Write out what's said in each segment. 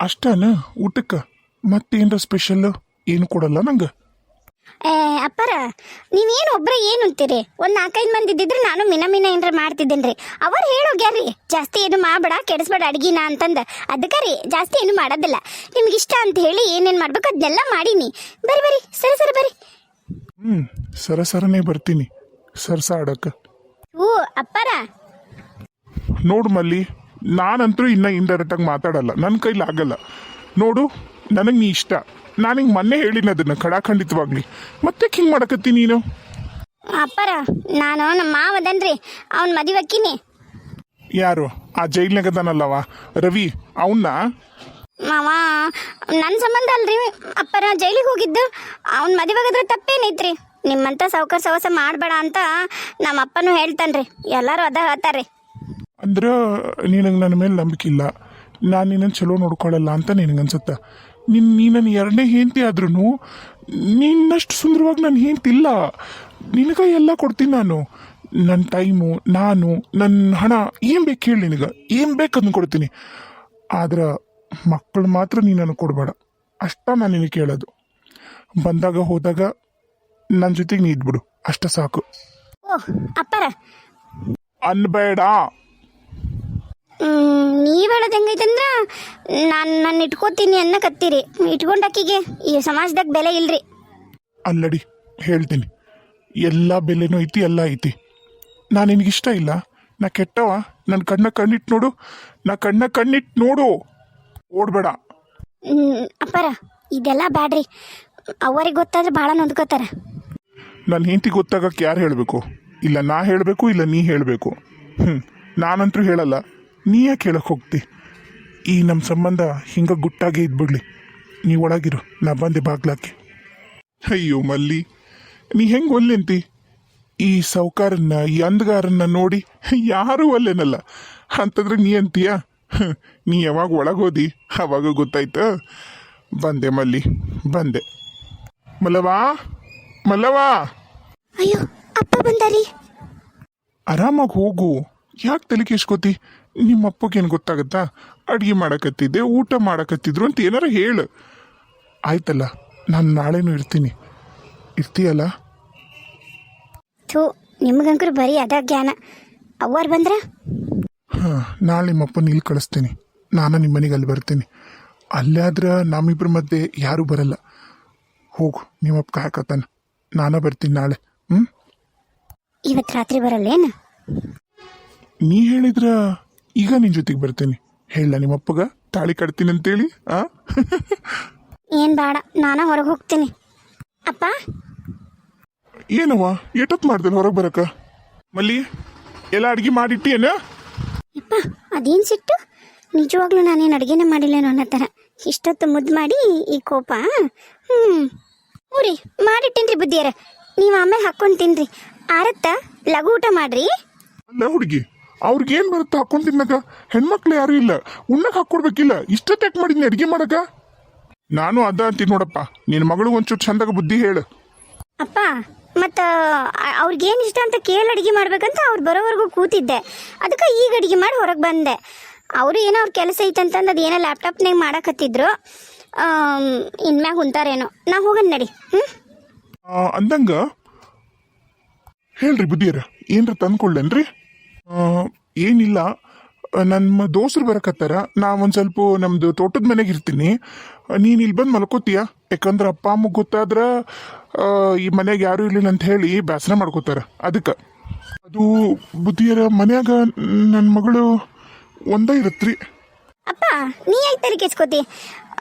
ಅಷ್ಟನ? ಊಟಕ್ಕೆ? ಮತ್ತೇನ್ರ ಸ್ಪೆಷಲ್ ಏನು ಕೊಡಲ್ಲ ನಂಗೆ? ಏ ಅಪ್ಪರ ನೀವೇನು ಒಬ್ರ ಏನು ಅಂತೀರಿ? ಒಂದು ನಾಲ್ಕೈದು ಮಂದಿ ಇದ್ದಿದ್ರೆ ನಾನು ಮಿನ ಮಿನ ಏನ್ರ ಮಾಡ್ತಿದ್ದೇನೆ ರೀ ಅವ್ರು ಹೇಳೋಗ್ಯಾರ್ರಿ ಜಾಸ್ತಿ ಏನು ಮಾಡಬೇಡ ಕೆಡಿಸ್ಬೇಡ ಅಡ್ಗಿನ ಅಂತಂದ. ಅದಕ್ಕೆ ರೀ ಜಾಸ್ತಿ ಏನು ಮಾಡೋದಿಲ್ಲ. ನಿಮ್ಗೆ ಇಷ್ಟ ಅಂತ ಹೇಳಿ ಏನೇನು ಮಾಡ್ಬೇಕು ಅದನ್ನೆಲ್ಲ ಮಾಡೀನಿ. ಬರ್ರಿ ಬರ್ರಿ ಸರಿ ಸರಿ ಬರ್ರಿ. ಹ್ಞೂ ಸರ ಸರನೇ ಬರ್ತೀನಿ. ಸರ್ಸ ಆಡಕ್ಕೆ ಹ್ಞೂ ಅಪ್ಪರ. ನೋಡು ಮಲ್ಲಿ. ನಾನಂತರೂ ಇನ್ನ ಇಂಡೈರೆಕ್ಟಾಗಿ ಮಾತಾಡಲ್ಲ. ನನ್ನ ಕೈಲಿ ಆಗಲ್ಲ. ನೋಡು ನನಗೆ ನೀ ಇಷ್ಟ. ನಾನು ಹಿಂಗೆ ಮೊನ್ನೆ ಹೇಳಿನ ಅದನ್ನು ಖಡಾಖಂಡಿತವಾಗ್ಲಿ. ಮತ್ತೆ ಹಿಂಗೆ ಮಾಡಕತ್ತಿ ನೀನು? ಅಪ್ಪರ ನಾನು ನಮ್ಮ ಮಾವದನ್ರಿ ಅವ್ನ ಮದುವೆ ಅಕ್ಕಿನಿ. ಯಾರು? ಆ ಜೈಲ್ನಾಗ ಅದಾನಲ್ಲವ? ರವಿ ಅವನ್ನ ಮಾವ ನನ್ನ ಸಂಬಂಧ ಅಲ್ರಿ. ಅಪ್ಪರ ಜೈಲಿಗೆ ಹೋಗಿದ್ದು. ಅವ್ನ ಮದುವೆಗಾದ್ರೆ ತಪ್ಪೇನೈತ್ರಿ. ನಿಮ್ಮಂತ ಸಾವುಕಾರ ಸವಸ ಮಾಡಬೇಡ ಅಂತ ನಮ್ಮ ಅಪ್ಪನೂ ಹೇಳ್ತಾನ್ರಿ. ಎಲ್ಲರೂ ಅದ ಹೇಳ್ತಾರ್ರಿ. ಅಂದ್ರೆ ನಿನಗೆ ನನ್ನ ಮೇಲೆ ನಂಬಿಕೆ ಇಲ್ಲ. ನಾನು ನಿನ್ನನ್ನು ಚಲೋ ನೋಡ್ಕೊಳ್ಳಲ್ಲ ಅಂತ ನಿನಗನ್ಸುತ್ತೆ. ನಿನ್ನ ನೀ ನನ್ನ ಎರಡನೇ ಹೆಂಡತಿ ಆದ್ರೂ ನಿನ್ನಷ್ಟು ಸುಂದರವಾಗಿ ನನ್ನ ಹೆಂಡತಿ ಇಲ್ಲ ನಿನಗೆ ಎಲ್ಲ ಕೊಡ್ತೀನಿ ನಾನು. ನನ್ನ ಟೈಮು ನಾನು ನನ್ನ ಹಣ ಏನು ಬೇಕು ಹೇಳಿ ನಿನಗೆ? ಏನು ಬೇಕು ಅದನ್ನು ಕೊಡ್ತೀನಿ. ಆದ್ರೆ ಮಕ್ಕಳು ಮಾತ್ರ ನೀನನ್ನು ನನಗೆ ಕೊಡಬೇಡ. ಅಷ್ಟ ನಾನು ನಿನಗೆ ಕೇಳೋದು. ಬಂದಾಗ ಹೋದಾಗ ನನ್ನ ಜೊತೆಗೆ ನೀ ಇದ್ಬಿಡು. ಅಷ್ಟ ಸಾಕು. ಅಪ್ಪರ. ಅನ್ಬೇಡ. ನೀವು ಹೇಳೋದು ಹೆಂಗೈತಂದ್ರ ನಾನು ನನ್ನ ಇಟ್ಕೋತೀನಿ ಅನ್ನಕತ್ತೀರಿ ಇಟ್ಕೊಂಡಕ್ಕಿಗೆ ಈ ಸಮಾಜದಾಗ ಬೆಲೆ ಇಲ್ರಿ. ಅಲ್ಲಡಿ ಹೇಳ್ತೀನಿ. ಎಲ್ಲ ಬೆಲೆನೂ ಐತಿ ಎಲ್ಲ ಐತಿ. ನಾನು ನಿನಗಿಷ್ಟ ಇಲ್ಲ. ನಾ ಕೆಟ್ಟವ ನನ್ನ ಕಣ್ಣ ಕಣ್ಣಿಟ್ಟು ನೋಡು. ನಾ ಕಣ್ಣ ಕಣ್ಣಿಟ್ಟು ನೋಡು. ಓಡ್ಬೇಡ. ಅಪ್ಪರ ಇದೆಲ್ಲ ಬ್ಯಾಡ್ರಿ. ಅವರಿಗೆ ಗೊತ್ತಾದ್ರೆ ಭಾಳ ನೊಂದ್ಕೋತಾರ. ನನ್ನ ಹೆಂಡತಿ ಗೊತ್ತಾಗಕ್ಕೆ ಯಾರು ಹೇಳಬೇಕು? ಇಲ್ಲ ನಾ ಹೇಳಬೇಕು ಇಲ್ಲ ನೀ ಹೇಳಬೇಕು. ಹ್ಞೂ ನಾನಂತೂ ಹೇಳಲ್ಲ. ನೀ ಯಾಕೆ ಕೇಳಕ್ಕೆ ಹೋಗ್ತಿ. ಈ ನಮ್ಮ ಸಂಬಂಧ ಹಿಂಗೆ ಗುಟ್ಟಾಗಿ ಇದ್ಬಿಡ್ಲಿ. ನೀ ಒಳಗಿರು ನಾ ಬಂದೆ ಬಾಗ್ಲಾಕೆ ಅಯ್ಯೋ ಮಲ್ಲಿ ನೀ ಹೆಂಗೆ ಒಲ್ಲೆಂತಿ? ಈ ಸೌಕಾರನ್ನ ಈ ಅಂದಗಾರನ್ನ ನೋಡಿ ಯಾರೂ ಒಲ್ಲೆನಲ್ಲ. ಅಂತಂದ್ರೆ ನೀ ಅಂತೀಯ? ನೀ ಯಾವಾಗ ಒಳಗೆ ಹೋದಿ? ಅವಾಗ ಗೊತ್ತಾಯ್ತ? ಬಂದೆ ಮಲ್ಲಿ ಬಂದೆ. ಮಲ್ಲವಾ ಮಲ್ಲವಾ ಅಯ್ಯೋ ಅಪ್ಪ ಬಂದಾರಿ. ಆರಾಮಾಗಿ ಹೋಗು. ಯಾಕೆ ತಲೆ ಕೆಸ್ಕೋತಿ ನಿಮ್ಮ ಅಪ್ಪಗೇನು ಗೊತ್ತಾಗುತ್ತಾ? ಅಡುಗೆ ಮಾಡಕತ್ತಿದ್ದೆ ಊಟ ಮಾಡಕತ್ತಿದ್ರು ಅಂತ ಏನಾರ ಹೇಳು. ಆಯ್ತಲ್ಲ ನಾನು ನಾಳೆನೂ ಇರ್ತೀನಿ. ಇರ್ತೀಯಲ್ಲ? ಥೂ ನಿಮ್ಗಂಕರು ಬರೀ ಅದ ಜ್ಞಾನ. ಅವ್ವಾರು ಬಂದ್ರ? ಹಾಂ ನಾಳೆ ನಿಮ್ಮಪ್ಪನ ಇಲ್ಲಿ ಕಳಿಸ್ತೀನಿ. ನಾನು ನಿಮ್ಮ ಮನೆಗೆ ಅಲ್ಲಿ ಬರ್ತೀನಿ. ಅಲ್ಲೇ ಆದ್ರೆ ನಮ್ಮಿಬ್ಬರ ಮಧ್ಯೆ ಯಾರೂ ಬರಲ್ಲ. ಹೋಗು ನಿಮ್ಮಪ್ಪ ಕಾಯಕತ್ತಾನೆ. ನಾನೇ ಬರ್ತೀನಿ ನಾಳೆ ಹ್ಞೂ ಇವತ್ತು ರಾತ್ರಿ ಬರಲ್ಲೇನು? ನೀ ಹೇಳಿದ್ರ ಈಗ ನಿನ್ ಜೊತೆಗೆ ಬರ್ತೀನಿ. ಹೇಳ ನಿಮ್ಮಪ್ಪಗ ತಾಳಿ ಕಟ್ತೀನಿ ಅಂತೇಳಿ ಆ? ಏನು ಬೇಡ ನಾನು ಹೊರಗೆ ಹೋಗ್ತೀನಿ. ಅಪ್ಪ? ಏನವ್ವ ಎಷ್ಟೊತ್ತು ಮಾಡ್ದಲ್ಲ ಹೊರಗೆ ಬರಕ? ಮಲ್ಲಿ ಎಲ್ಲ ಅಡ್ಗೆ ಮಾಡಿಟ್ಟಿಯೇನ? ಅಪ್ಪ ಅದೇನು ಸಿಟ್ಟು? ನಿಜವಾಗ್ಲೂ ನಾನೇನು ಅಡುಗೆನೇ ಮಾಡಿಲ್ಲೇನೋ ಅನ್ನೋ ಥರ. ಇಷ್ಟೊತ್ತು ಮುದ್ದು ಮಾಡಿ ಈ ಕೋಪ ಹ್ಞೂ ಊರಿ ಮಾಡಿಟ್ಟಿನ್ರಿ ಬುದ್ಧಿಯರ. ನೀವು ಆಮೇಲೆ ಹಾಕ್ಕೊಂಡು ತಿನ್ರಿ. ಆರತ್ತ ಲಘು ಊಟ ಮಾಡ್ರಿ? ಅಲ್ಲ ಹುಡುಗಿ ಅವ್ರಿಗೇನ್ ಬರುತ್ತೆ ಹಾಕೊಂಡ್ ತಿನ್ನಕ? ಹೆಣ್ಮಕ್ಳು ಯಾರು ಇಲ್ಲ. ಉಣ್ಣಕ್ ಹಾಕೊಡ್ಬೇಕಿಲ್ಲ ಇಷ್ಟ ಮಾಡಿದ್ನಿ ಅಡಿಗೆ ಮಾಡಕ? ನಾನು ಅದ ಅಂತೀನಿ ನೋಡಪ್ಪ. ನಿನ್ನ ಮಗಳು ಒಂಚೂರು ಚಂದಾಗ ಬುದ್ಧಿ ಹೇಳು. ಅಪ್ಪ ಮತ್ತು ಅವ್ರಿಗೇನು ಇಷ್ಟ ಅಂತ ಕೇಳಿ ಅಡುಗೆ ಮಾಡ್ಬೇಕಂತ ಅವ್ರು ಬರೋವರೆಗೂ ಕೂತಿದ್ದೆ. ಅದಕ್ಕೆ ಈಗ ಅಡುಗೆ ಮಾಡಿ ಹೊರಗೆ ಬಂದೆ. ಅವರು ಏನೋ ಅವ್ರ ಕೆಲಸ ಐತಂತಂದು ಅದು ಏನೋ ಲ್ಯಾಪ್ಟಾಪ್ನಾಗ ಮಾಡಕತ್ತಿದ್ರು. ಇನ್ಮ್ಯಾಗ ಕುಂತಾರೇನೋ ನಾ ಹೋಗನ್ ನಡಿ. ಹ್ಞೂ ಅಂದಂಗ? ಹೇಳ್ರಿ ಬುದ್ಧಿಯರ. ಏನ್ರ ತಂದ್ಕೊಳ್ಳೇನ್ರಿ ಏನಿಲ್ಲ. ನಮ್ಮ ದೋಸ್ರು ಬರಕತ್ತಾರ. ನಾ ಒಂದು ಸ್ವಲ್ಪ ನಮ್ಮದು ತೋಟದ ಮನೆಗೆ ಇರ್ತೀನಿ. ನೀನು ಇಲ್ಲಿ ಬಂದು ಮಲ್ಕೋತೀಯ? ಯಾಕಂದ್ರೆ ಅಪ್ಪ ಅಮ್ಮ ಗೊತ್ತಾದ್ರ ಈ ಮನೆಗೆ ಯಾರೂ ಇರಲಿಲ್ಲ ಅಂತ ಹೇಳಿ ಬೇಸರ ಮಾಡ್ಕೋತಾರ. ಅದಕ್ಕೆ. ಅದು ಬುದ್ಧಿಯರ ಮನ್ಯಾಗ ನನ್ನ ಮಗಳು ಒಂದೇ ಇರತ್ರಿ. ಅಪ್ಪ, ನೀ ಯಾಕೆ ತಲೆ ಕೆಚ್ಕೋತಿ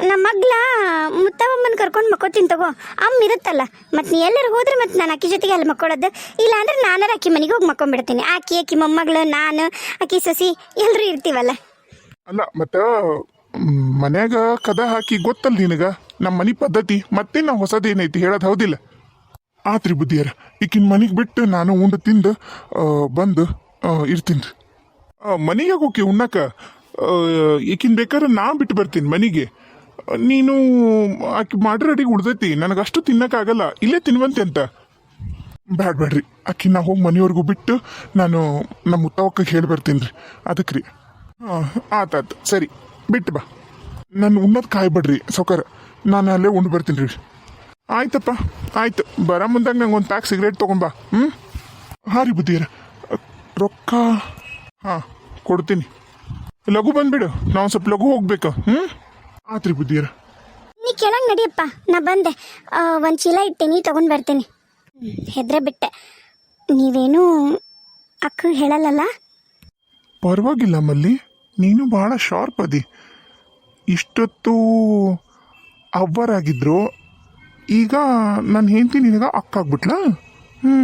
ನಮ್ಮ ಮಗ್ಲ ಮುತ್ತಮ್ಮನ ಕರ್ಕೊಂಡು ಮಕ್ಕೋತೀನಿ ತಗೋ. ಅಮ್ಮ ಇರುತ್ತಲ್ಲ. ಮತ್ತು ನೀ ಎಲ್ಲರೂ ಹೋದ್ರೆ ಮತ್ತೆ ನಾನು ಅಕ್ಕಿ ಜೊತೆಗೆ ಅಲ್ಲಿ ಮಕ್ಕೊಳ್ಳೋದು ಇಲ್ಲ ಅಂದ್ರೆ ನಾನಾರ ಅಕ್ಕಿ ಮನೆಗೆ ಹೋಗಿ ಮಕ್ಕೊಂಡ್ಬಿಡ್ತೀನಿ. ಆಕಿ ಅಕ್ಕಿ ಮೊಮ್ಮಗಳು, ನಾನು ಅಕ್ಕಿ ಸಸಿ ಎಲ್ಲರೂ ಇರ್ತೀವಲ್ಲ. ಅಲ್ಲ, ಮತ್ತ ಮನ್ಯಾಗ ಕದ ಹಾಕಿ ಗೊತ್ತಲ್ಲ ನಿನಗ? ನಮ್ಮ ಮನೆ ಪದ್ಧತಿ, ಮತ್ತೆ ನಾವು ಹೊಸದೇನೈತಿ ಹೇಳೋದು ಹೌದಿಲ್ಲ? ಆತ್ರಿ ಬುದ್ಧಿಯರ, ಈಕಿನ ಮನೆಗೆ ಬಿಟ್ಟು ನಾನು ಉಂಡು ತಿಂದು ಬಂದು ಇರ್ತೀನಿ ಮನೆಗೆ ಹೋಗಿ ಉಣ್ಣಕ್ಕ ಈಕಿನ ಬೇಕಾದ್ರೆ ನಾ ಬಿಟ್ಟು ಬರ್ತೀನಿ ಮನೆಗೆ. ನೀನು, ಆಕೆ ಮಾಡ್ರ ಅಡಿಗೆ ಉಳ್ದೈತಿ. ನನಗಷ್ಟು ತಿನ್ನಕ್ಕಾಗಲ್ಲ. ಇಲ್ಲೇ ತಿನ್ವಂತೆ ಅಂತ. ಬ್ಯಾಡ್, ಬ್ಯಾಡ್ರಿ. ಆಕಿ ನಾ ಹೋಗಿ ಮನೆಯವ್ರಿಗೂ ಬಿಟ್ಟು ನಾನು ನಮ್ಮ ಮುತ್ತವಕ್ಕ ಹೇಳಿ ಬರ್ತೀನಿ ರೀ. ಅದಕ್ಕೆ ರೀ ಹಾಂ ಆತಾತು ಸರಿ. ಬಿಟ್ಟು ಬಾ. ನಾನು ಉಣ್ಣೋದು ಕಾಯ್ಬೇಡ್ರಿ ಸೌಕರ್. ನಾನು ಅಲ್ಲೇ ಉಂಡು ಬರ್ತೀನಿ ರೀ. ಆಯ್ತಪ್ಪ. ಆಯ್ತು. ಬರ ಮುಂದಾಗ ನಂಗೆ ಒಂದು ಪ್ಯಾಕ್ ಸಿಗರೇಟ್ ತೊಗೊಂಬಾ ಹ್ಞೂ ಹಾಂ ರೀ ಬುದ್ಧಿಯರ. ರೊಕ್ಕ? ಹಾಂ, ಕೊಡ್ತೀನಿ. ಲಘು ಬಂದುಬಿಡು. ನಾವು ಸ್ವಲ್ಪ ಲಘು ಹೋಗ್ಬೇಕು. ಹ್ಞೂ ಆತ್ರಿ ಬುದ್ಧಿಯರ ನೀ ಕೆಳಗೆ ನಡಿಯಪ್ಪ ನಾ ಬಂದೆ. ಒಂದು ಚೀಲ ಇಟ್ಟೇನಿ ತಗೊಂಡು ಬರ್ತೀನಿ. ಹೆದ್ರೆ ಬಿಟ್ಟೆ. ನೀವೇನು ಅಕ್ಕ ಹೇಳಲ್ಲ ಪರವಾಗಿಲ್ಲ ಮಲ್ಲಿ ನೀನು ಬಹಳ ಶಾರ್ಪ್ ಅದಿ. ಇಷ್ಟೊತ್ತು ಅವ್ವರಾಗಿದ್ರು. ಈಗ ನನ್ನ ಹೆಂಡತಿ ನಿನಗ ಅಕ್ಕ ಆಗ್ಬಿಟ್ಲಾ? ಹ್ಞೂ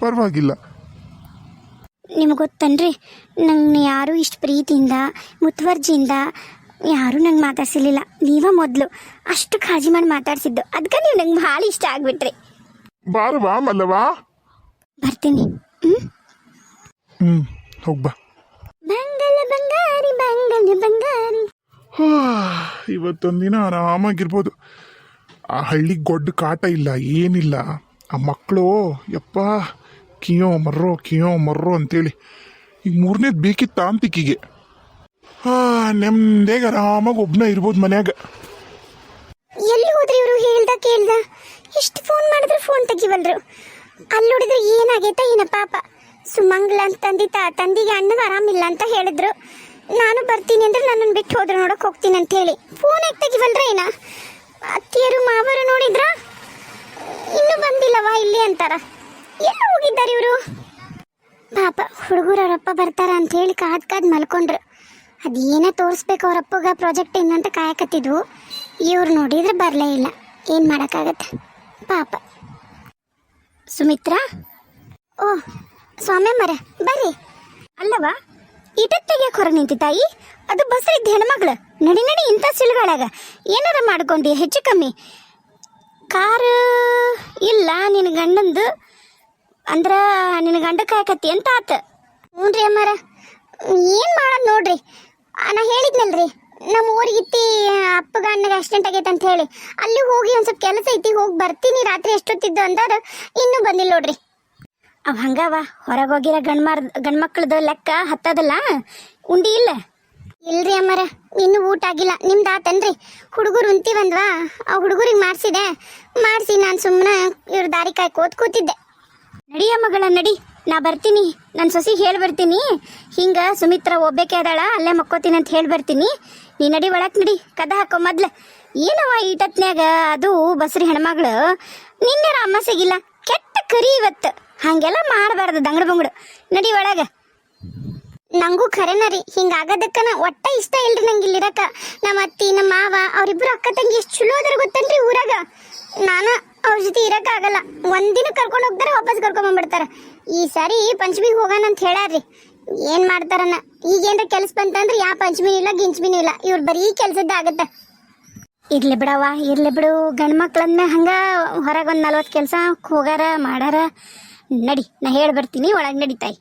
ಪರವಾಗಿಲ್ಲ. ನಿಮ್ಗೆ ಗೊತ್ತನ್ರಿ ನಂಗೆ ಯಾರು ಇಷ್ಟು ಪ್ರೀತಿಯಿಂದ ಮುತುವರ್ಜಿಯಿಂದ ಯಾರೂ ನಂಗೆ ಮಾತಾಡ್ಸಿರ್ಲಿಲ್ಲ. ನೀವೇ ಮೊದಲು ಅಷ್ಟು ಕಾಳಜಿ ಮಾಡಿ ಮಾತಾಡ್ಸಿದ್ದು. ಅದಕ್ಕೆ ನೀವು ನಂಗೆ ಭಾಳ ಇಷ್ಟ ಆಗ್ಬಿಟ್ರಿ. ಬಾರವಾ ಮಲ್ಲವಾ ಬರ್ತೀನಿ. ಹ್ಮ್? ಹೋಗ್ಬಾ ಬಂಗಲ ಬಂಗಾರಿ ಬಂಗಲ ಬಂಗಾರಿ ಇವತ್ತೊಂದಿನ ಆರಾಮಾಗಿರ್ಬೋದು. ಆ ಹಳ್ಳಿಗೆ ಗೊಡ್ಡ ಕಾಟ ಇಲ್ಲ ಏನಿಲ್ಲ. ಆ ಮಕ್ಕಳು ಯಪ್ಪ ಕಿಯೋ ಮರ್ರೋ ಕಿಯೋ ಮರ್ರೋ ಅಂತೇಳಿ. ಈಗ ಮೂರನೇದು ಬೇಕಿತ್ತ ಅಂತಿಕ್ಕಿಗೆ? ನೆಮ್ಮದಿಯಾಗ ಆರಾಮಾಗಿ ಒಬ್ಬನ ಇರ್ಬೋದು ಮನ್ಯಾಗ. ಎಲ್ಲಿ ಹೋದ್ರಿ ಇವರು? ಹೇಳ್ದ, ಕೇಳ್ದ. ಎಷ್ಟು ಫೋನ್ ಮಾಡಿದ್ರು ಫೋನ್ ತೆಗಿವಲ್ರು ಅಲ್ಲಿ ನೋಡಿದ್ರೆ ಏನಾಗೈತ ಏನ ಪಾಪ. ಸುಮಂಗ್ಲ ಅಂತ ತಂದಿ ತಂದಿಗೆ ಅಣ್ಣಗೆ ಆರಾಮಿಲ್ಲ ಅಂತ ಹೇಳಿದ್ರು. ನಾನು ಬರ್ತೀನಿ ಅಂದ್ರೆ ನನ್ನನ್ನು ಬಿಟ್ಟು ಹೋದ್ರು ನೋಡಕ್ ಹೋಗ್ತೀನಿ ಅಂತ ಹೇಳಿ. ಫೋನ್ ಯಾಕೆ ತೆಗಿವಲ್ರ ಏನ? ಅತ್ತಿಯರು, ಮಾವರು ನೋಡಿದ್ರ? ಇನ್ನೂ ಬಂದಿಲ್ಲವಾ ಇಲ್ಲಿ ಅಂತಾರ. ಎಲ್ಲ ಹೋಗಿದ್ದಾರೆ ಇವರು? ಪಾಪ, ಹುಡುಗರು ಅವರಪ್ಪ ಬರ್ತಾರ ಅಂತ ಹೇಳಿ ಕಾದ್ ಕಾದ್ ಮಲ್ಕೊಂಡ್ರು. ಅದೇನೇ ತೋರಿಸ್ಬೇಕು ಅವರಪ್ಪಗ ಪ್ರಾಜೆಕ್ಟ್ ಏನಂತ ಕಾಯಕತ್ತಿದ್ವು. ಇವ್ರು ನೋಡಿದ್ರೆ ಬರಲೇ ಇಲ್ಲ. ಏನು ಮಾಡೋಕ್ಕಾಗತ್ತೆ? ಪಾಪ. ಸುಮಿತ್ರಾ? ಓ, ಸ್ವಾಮಿ ಮರ ಬರ್ರಿ. ಅಲ್ಲವಾ ಇಟತ್ ತೆಗಿಯಕ್ಕೆ ಹೊರ ನಿಂತಿ ತಾಯಿ? ಅದು ಬಸ್ರಿದ್ದ ಹೆಣ್ಮಗಳು ನಡಿ ನಡಿ, ಇಂಥ ಸಿಳ್ಗಳಾಗ. ಏನಾರ ಮಾಡ್ಕೊಂಡಿ, ಹೆಚ್ಚು ಕಮ್ಮಿ. ಕಾರು ಇಲ್ಲ ನಿನ್ನ ಗಂಡಂದು. ಅಂದ್ರ ನಿನ್ನ ಗಂಡ ಕಾಯಕತ್ತಿ ಅಂತ ಆತ. ಹ್ಞೂ ರೀ ಅಮ್ಮಾರ. ಏನು ಮಾಡೋದು ನೋಡ್ರಿ. ನಾ ಹೇಳಿದ್ನಲ್ರಿ. ನಮ್ಮ ಊರಿಗಿತ್ತಿ ಅಪ್ಪಗ ಅಣ್ಣಗೆ ಆಕ್ಸಿಡೆಂಟ್ ಆಗೈತೆ ಅಂತ ಹೇಳಿ. ಅಲ್ಲಿ ಹೋಗಿ ಒಂದು ಸ್ವಲ್ಪ ಕೆಲಸ ಐತಿ ಹೋಗಿ ಬರ್ತೀನಿ ರಾತ್ರಿ ಎಷ್ಟೊತ್ತಿದ್ದು ಅಂದಾರ ಇನ್ನೂ ಬಂದಿಲ್ಲ ನೋಡ್ರಿ. ಅವ್ ಹಂಗವ ಹೊರಗೆ ಹೋಗಿರೋ ಗಂಡ್ಮಾರ್ ಗಂಡ್ಮಕ್ಳದ ಲೆಕ್ಕ ಹತ್ತದಲ್ಲ? ಉಂಡಿ ಇಲ್ಲ? ಇಲ್ರಿ ಅಮ್ಮರ ಇನ್ನೂ ಊಟ ಆಗಿಲ್ಲ. ನಿಮ್ದು ಆತನ್ರಿ. ಹುಡುಗರು ಉಂತಿವಂದ್ವಾ ಆ ಹುಡುಗರಿಗೆ ಮಾಡಿಸಿದೆ. ಮಾಡಿಸಿ ನಾನು ಸುಮ್ಮನೆ ಇವ್ರ ದಾರಿ ಕಾಯ್ಕೋತ್ ಕೂತಿದ್ದೆ ನಡಿಯ ಮಗಳ ನಡಿ. ನಾ ಬರ್ತೀನಿ. ನನ್ನ ಸೊಸಿಗೆ ಹೇಳಿ ಬರ್ತೀನಿ ಹಿಂಗ ಸುಮಿತ್ರ ಒಬ್ಬೇಕೆ ಅದಾಳ, ಅಲ್ಲೇ ಮಕ್ಕೋತೀನಿ ಅಂತ ಹೇಳಿ ಬರ್ತೀನಿ ನೀ ನಡಿ ಒಳಕ್ ನಡಿ, ಕದ ಹಾಕೋ ಮೊದ್ಲು. ಏನವ ಈಟತ್ನ್ಯಾಗ ಅದು ಬಸ್ರಿ ಹೆಣ್ಮಗಳು. ನಿನ್ನೆ ಅಮ್ಮಸೆಗಿಲ್ಲ ಕೆಟ್ಟ ಕರಿ ಇವತ್ತು. ಹಂಗೆಲ್ಲ ಮಾಡಬಾರ್ದು ದಂಗಡ ಬಂಗಡು. ನಡಿ ಒಳಗ. ನಂಗೂ ಖರೇನ ರೀ ಹಿಂಗಾಗದಕ್ಕನ ಒಟ್ಟ ಇಷ್ಟ ಇಲ್ರಿ ನಂಗೆ ಇಲ್ಲಿರಕ ನಮ್ಮ ಅತ್ತಿ, ನಮ್ಮ ಮಾವ ಅವರಿಬ್ಬರು ಅಕ್ಕ ತಂಗಿ ಎಷ್ಟು ಚಲೋ ಅದ್ರ ಗೊತ್ತನ್ರಿ ಊರಾಗ. ನಾನ ಅವ್ರ ಜೊತೆ ಇರಕ್ ಆಗಲ್ಲ ಒಂದಿನ ಕರ್ಕೊಂಡು ಹೋಗ್ತಾರೆ, ವಾಪಸ್ ಕರ್ಕೊಂಡ್ ಬಂದ್ಬಿಡ್ತಾರ. ಈ ಸಾರಿ ಪಂಚಮಿಗೆ ಹೋಗೋಣ ಅಂತ ಹೇಳಾರ್ರಿ ಏನ್ ಮಾಡ್ತಾರನ? ಈಗೇನ್ರ ಕೆಲ್ಸ ಬಂತಂದ್ರೆ ಯಾ ಪಂಚಮಿ ಇಲ್ಲ, ಗಿಂಚಮಿನೂ ಇಲ್ಲ. ಇವ್ರು ಬರೀ ಕೆಲ್ಸದ್ದ ಆಗತ್ತ. ಇರ್ಲಿ ಬಿಡವ್ವ, ಇರ್ಲಿ ಬಿಡು. ಗಂಡು ಮಕ್ಳಂದ್ಮೇಲೆ ಹಂಗ ಹೊರಗೆ ಒಂದು ನಲ್ವತ್ತು ಕೆಲಸ ಹೋಗಾರ ಮಾಡಾರ ನಡಿ, ನಾ ಹೇಳಿ ಬರ್ತೀನಿ, ಒಳಗೆ ನಡಿತಾಯಿ